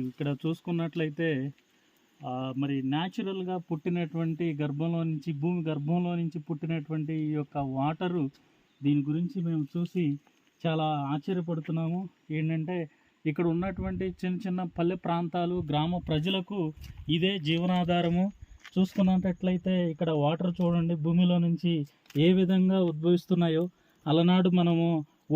ఇక్కడ చూసుకున్నట్లయితే మరి న్యాచురల్గా పుట్టినటువంటి గర్భంలో నుంచి భూమి గర్భంలో నుంచి పుట్టినటువంటి ఈ యొక్క వాటరు దీని గురించి మేము చూసి చాలా ఆశ్చర్యపడుతున్నాము. ఏంటంటే ఇక్కడ ఉన్నటువంటి చిన్న చిన్న పల్లె ప్రాంతాలు గ్రామ ప్రజలకు ఇదే జీవనాధారము. చూసుకున్నట్లయితే ఇక్కడ వాటర్ చూడండి భూమిలో నుంచి ఏ విధంగా ఉద్భవిస్తున్నాయో. అలనాడు మనము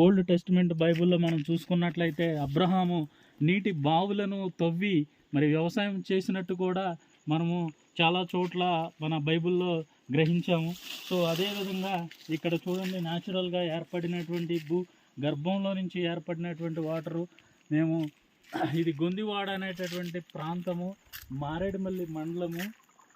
ఓల్డ్ టెస్టిమెంట్ బైబిల్లో మనం చూసుకున్నట్లయితే అబ్రహాము నీటి బావులను తవ్వి మరి వ్యవసాయం చేసినట్టు కూడా మనము చాలా చోట్ల మన బైబిల్లో గ్రహించాము. సో అదేవిధంగా ఇక్కడ చూడండి న్యాచురల్గా ఏర్పడినటువంటి భూ గర్భంలో నుంచి ఏర్పడినటువంటి వాటరు. మేము ఇది గొందివాడ అనేటటువంటి ప్రాంతము మారేడుమల్లి మండలము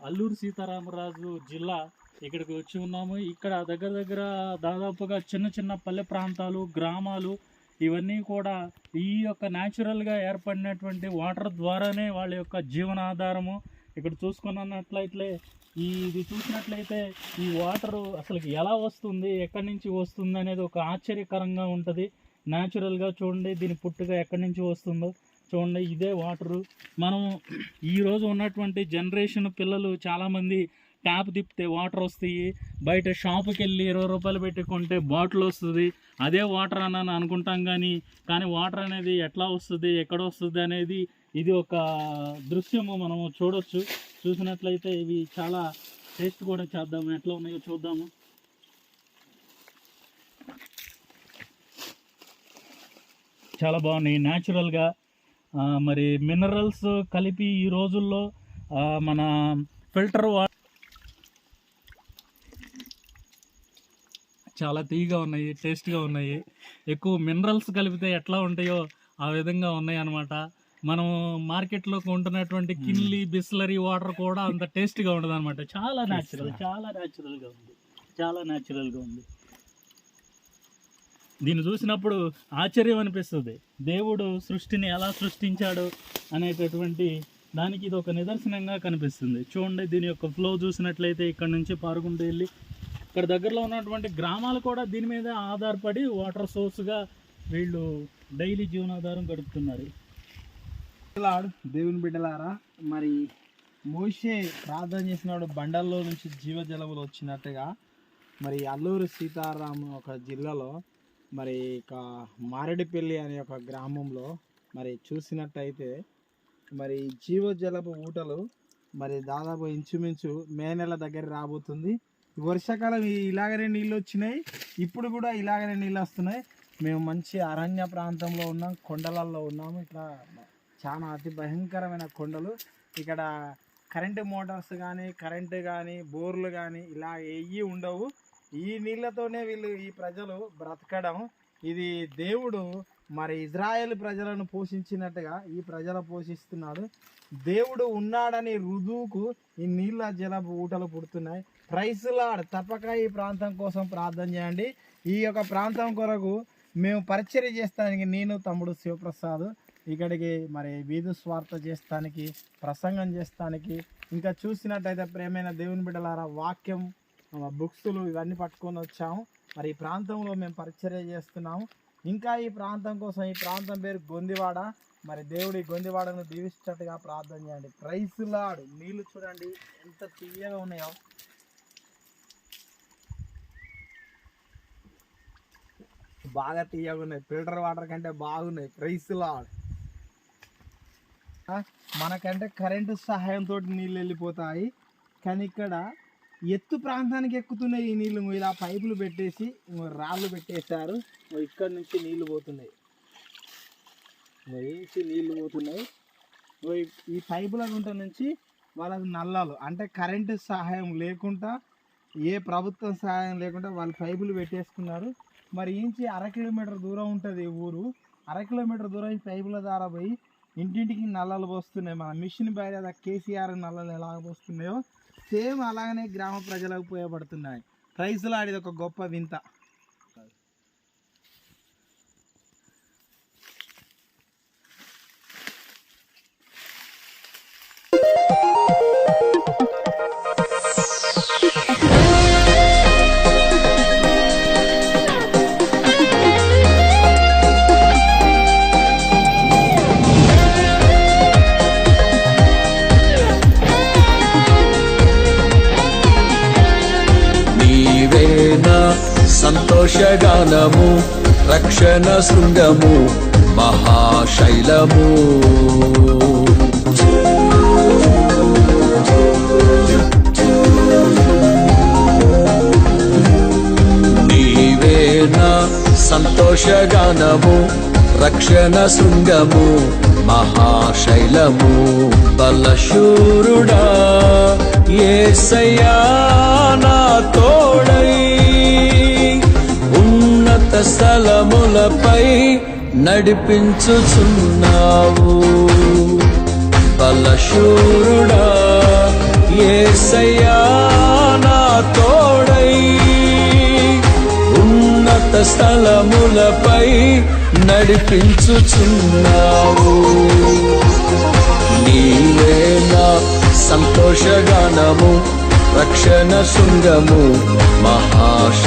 అల్లూరు సీతారామరాజు జిల్లా ఇక్కడికి వచ్చి ఉన్నాము. ఇక్కడ దగ్గర దగ్గర దాదాపుగా చిన్న చిన్న పల్లె ప్రాంతాలు గ్రామాలు ఇవన్నీ కూడా ఈ యొక్క న్యాచురల్గా ఏర్పడినటువంటి వాటర్ ద్వారానే వాళ్ళ యొక్క జీవనాధారము. ఇక్కడ చూసుకున్నట్లయితే ఈ ఇది చూసినట్లయితే ఈ వాటర్ అసలు ఎలా వస్తుంది ఎక్కడి నుంచి వస్తుంది అనేది ఒక ఆశ్చర్యకరంగా ఉంటుంది. న్యాచురల్గా చూడండి దీని పుట్టుక ఎక్కడి నుంచి వస్తుందో చూడండి ఇదే వాటరు మనం ఈరోజు ఉన్నటువంటి జనరేషన్ పిల్లలు చాలామంది ట్యాప్ తిప్పితే వాటర్ వస్తాయి. బయట షాపుకి వెళ్ళి ఇరవై రూపాయలు పెట్టుకుంటే బాటిల్ వస్తుంది. అదే వాటర్ అని అనుకుంటాం కానీ కానీ వాటర్ అనేది ఎట్లా వస్తుంది ఎక్కడ వస్తుంది అనేది ఇది ఒక దృశ్యము మనము చూడొచ్చు. చూసినట్లయితే ఇవి చాలా టేస్ట్ కూడా చేద్దాము. ఎట్లా ఉన్నాయో చూద్దాము. చాలా బాగున్నాయి. న్యాచురల్గా మరి మినరల్స్ కలిపి ఈ రోజుల్లో మన ఫిల్టర్ వాటర్ చాలా తీయగా ఉన్నాయి టేస్ట్గా ఉన్నాయి. ఎక్కువ మినరల్స్ కలిపితే ఎట్లా ఉంటాయో ఆ విధంగా ఉన్నాయి అన్నమాట. మనం మార్కెట్లో కొంటున్నటువంటి కిన్లీ బిస్లరీ వాటర్ కూడా అంత టేస్ట్గా ఉండదు అనమాట చాలా న్యాచురల్ చాలా న్యాచురల్గా ఉంది. చాలా న్యాచురల్గా ఉంది. దీన్ని చూసినప్పుడు ఆశ్చర్యం అనిపిస్తుంది. దేవుడు సృష్టిని ఎలా సృష్టించాడు అనేటటువంటి దానికి ఇది ఒక నిదర్శనంగా కనిపిస్తుంది. చూడండి దీని యొక్క ఫ్లో చూసినట్లయితే ఇక్కడ నుంచి పారుకుంటూ వెళ్ళి ఇక్కడ దగ్గరలో ఉన్నటువంటి గ్రామాలు కూడా దీని మీద ఆధారపడి వాటర్ సోర్స్గా వీళ్ళు డైలీ జీవనాధారం గడుపుతున్నారు. బిడ్డలాడు దేవుని బిడ్డలారా మరి మోషే ప్రార్థన చేసినాడు బండల్లో నుంచి జీవజలములు వచ్చినట్టుగా మరి అల్లూరు సీతారాం ఒక జిల్లాలో మరి ఇక మారేడుపల్లి అనే ఒక గ్రామంలో మరి చూసినట్టయితే మరి జీవజలపు ఊటలు మరి దాదాపు ఇంచుమించు మే నెల దగ్గర రాబోతుంది. వర్షాకాలం ఇలాగనే నీళ్ళు వచ్చినాయి. ఇప్పుడు కూడా ఇలాగనే నీళ్ళు వస్తున్నాయి. మేము మంచి అరణ్య ప్రాంతంలో ఉన్నాం కొండలలో ఉన్నాము ఇట్లా చాలా అతి భయంకరమైన కొండలు. ఇక్కడ కరెంటు మోటార్స్ కానీ కరెంటు కానీ బోర్లు కానీ ఇలా ఏవి ఉండవు. ఈ నీళ్ళతోనే వీళ్ళు ఈ ప్రజలు బ్రతకడం. ఇది దేవుడు మరి ఇజ్రాయెల్ ప్రజలను పోషించినట్టుగా ఈ ప్రజలు పోషిస్తున్నాడు దేవుడు ఉన్నాడని రుజువుకు ఈ నీళ్ళ జల ఊటలు పుడుతున్నాయి. ప్రైస్లాడ్ తప్పక ఈ ప్రాంతం కోసం ప్రార్థన చేయండి. ఈ యొక్క ప్రాంతం కొరకు మేము పరిచర్య చేస్తానికి నేను తమ్ముడు శివప్రసాద్. ఇక్కడికి మరి వీధు స్వార్థ చేస్తానికి ప్రసంగం చేస్తానికి ఇంకా చూసినట్టయితే ప్రేమైన దేవుని బిడ్డలారా వాక్యం బుక్స్లు ఇవన్నీ పట్టుకొని వచ్చాము. మరి ఈ ప్రాంతంలో మేము పరిచర్య చేస్తున్నాము. ఇంకా ఈ ప్రాంతం కోసం ఈ ప్రాంతం పేరు గొందివాడ. మరి దేవుడి గొందివాడను దీవించేటట్టుగా ప్రార్థన చేయండి. ప్రైస్ లాడ్ నీళ్ళు చూడండి ఎంత తీయగా ఉన్నాయో. బాగా తీయగున్నాయి. ఫిల్టర్ వాటర్ కంటే బాగున్నాయి. ప్రైస్ లాడ్ మనకంటే కరెంటు సహాయంతో నీళ్ళు వెళ్ళిపోతాయి. కానీ ఇక్కడ ఎత్తు ప్రాంతానికి ఎక్కుతున్నాయి ఈ నీళ్ళు. ఇలా పైపులు పెట్టేసి రాళ్ళు పెట్టేశారు. ఇక్కడ నుంచి నీళ్ళు పోతున్నాయి. ఇంగో నుంచి పోతున్నాయి. ఈ- ఈ పైపుల గుంట నుంచి వాళ్ళకి నల్లాలు. అంటే కరెంటు సహాయం లేకుండా ఏ ప్రభుత్వం సహాయం లేకుండా వాళ్ళు పైపులు పెట్టేసుకున్నారు. మరి ఇంచి అర కిలోమీటర్ దూరం ఉంటుంది ఊరు. అర కిలోమీటర్ దూరం ఈ పైపుల ద్వారా పోయి ఇంటింటికి నల్లలు పోస్తున్నాయి. మన మిషన్ బయట కేసీఆర్ నల్లలు ఎలా పోస్తున్నాయో? సేమ్ అలాగనే గ్రామ ప్రజలకు ఉపయోగపడుతున్నాయి ప్రైజ్లో ఆడిది ఒక గొప్ప వింత. సంతోషగానము రక్షణ శృంగము మహాశైలము. నీవేనా సంతోషగానము రక్షణ శృంగము మహాశైలము. బలశూరుడా ఏసయ్యా స్థలములపై నడిపించుచున్నావు. బలశూరుడా ఏసయ్యా నా తోడై. ఉన్నత స్థలములపై నడిపించుచున్నావు. నీవేనా సంతోషగానము రక్షణ శృంగము మహాశైలము.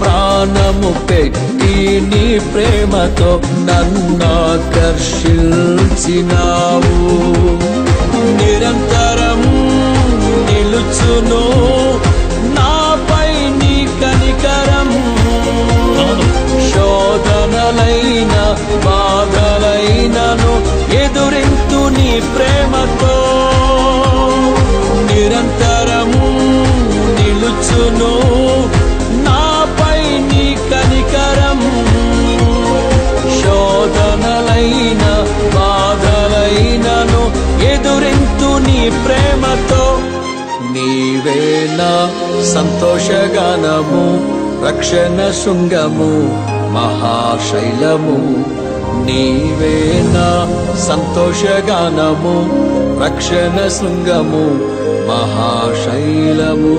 ప్రాణము పెట్టి నీ ప్రేమతో నన్నాకర్షించినావు. నిరంతరం నిలుచును నాపై నీ కనికరం. శోధనలైన బాధలైనను ఎదురింతు నీ ప్రేమతో ప్రేమతో నీవే నా సంతోషగానము రక్షణ శృంగము మహాశైలము. నీవేనా సంతోషగానము రక్షణ శృంగము మహాశైలము.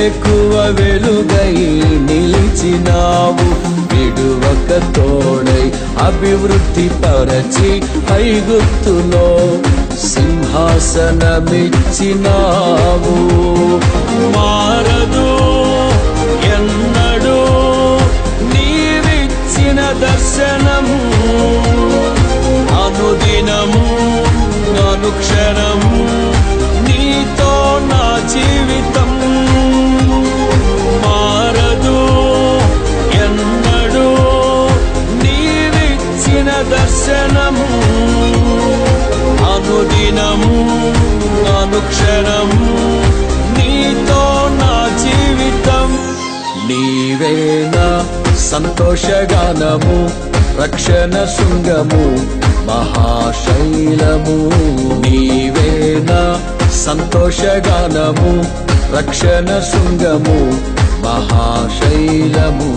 వేకువ వెలుగై నిలిచినావు. విడువక తోడై అభివృద్ధి పరచి ఐగుప్తులో సింహాసనమిచ్చినావు. మారదు అనుక్షణము నీతో నా జీవితం. నీవేనా సంతోషగానము రక్షణ శృంగము మహాశైలము. నీవేనా సంతోషగానము రక్షణ శృంగము మహాశైలము.